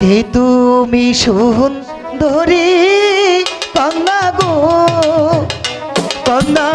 কে তুমি সুন্দরী কন্যা গো কন্যা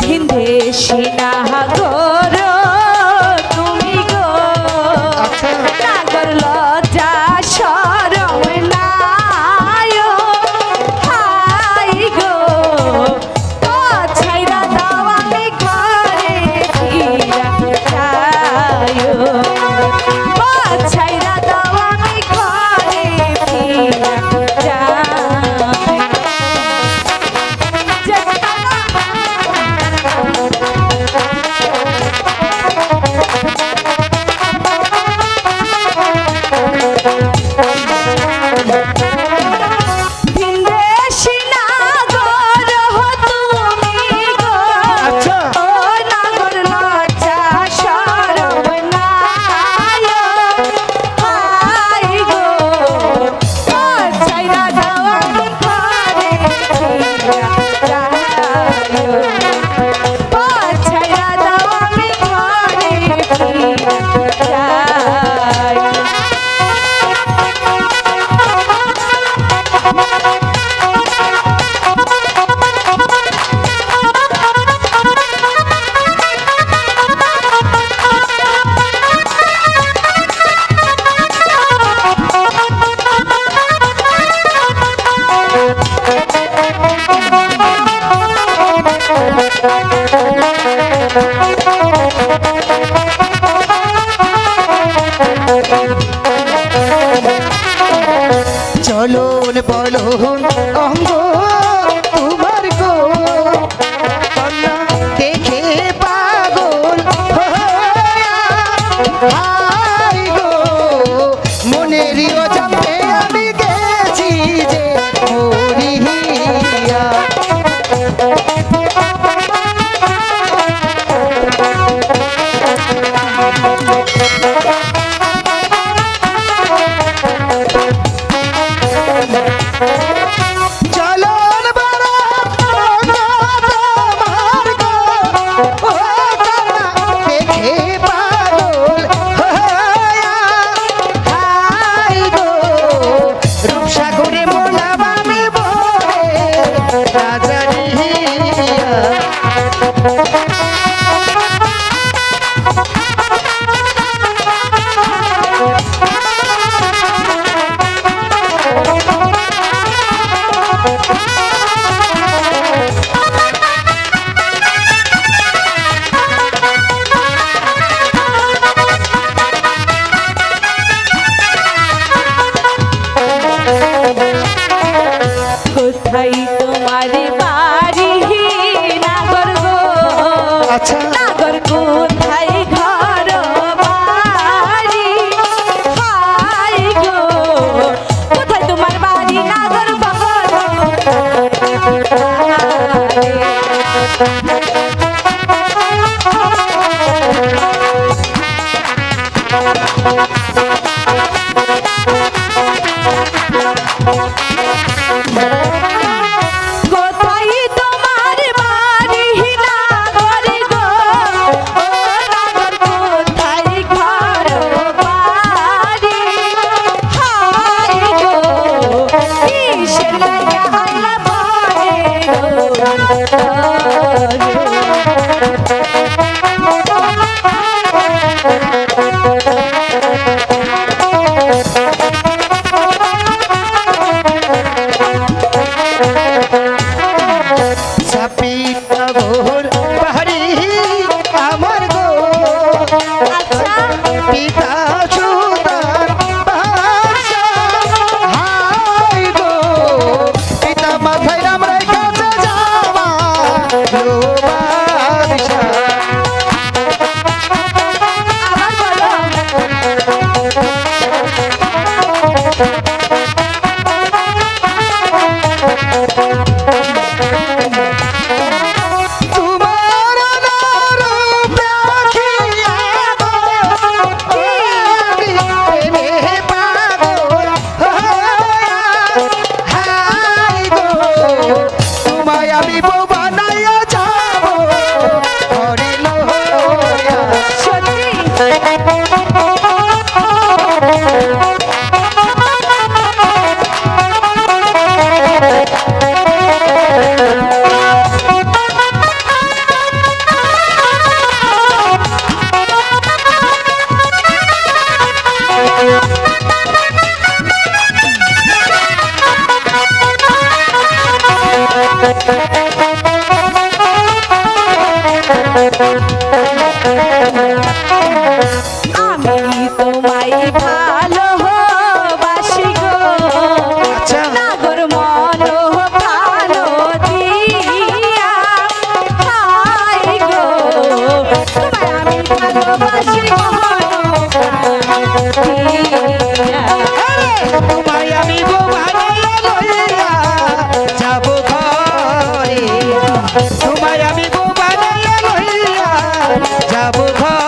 ভিনদেশি নাগর চলুন বলুন অঙ্গ তা তোমায় আমি গো বানাইয়া লইয়া যাব ঘর।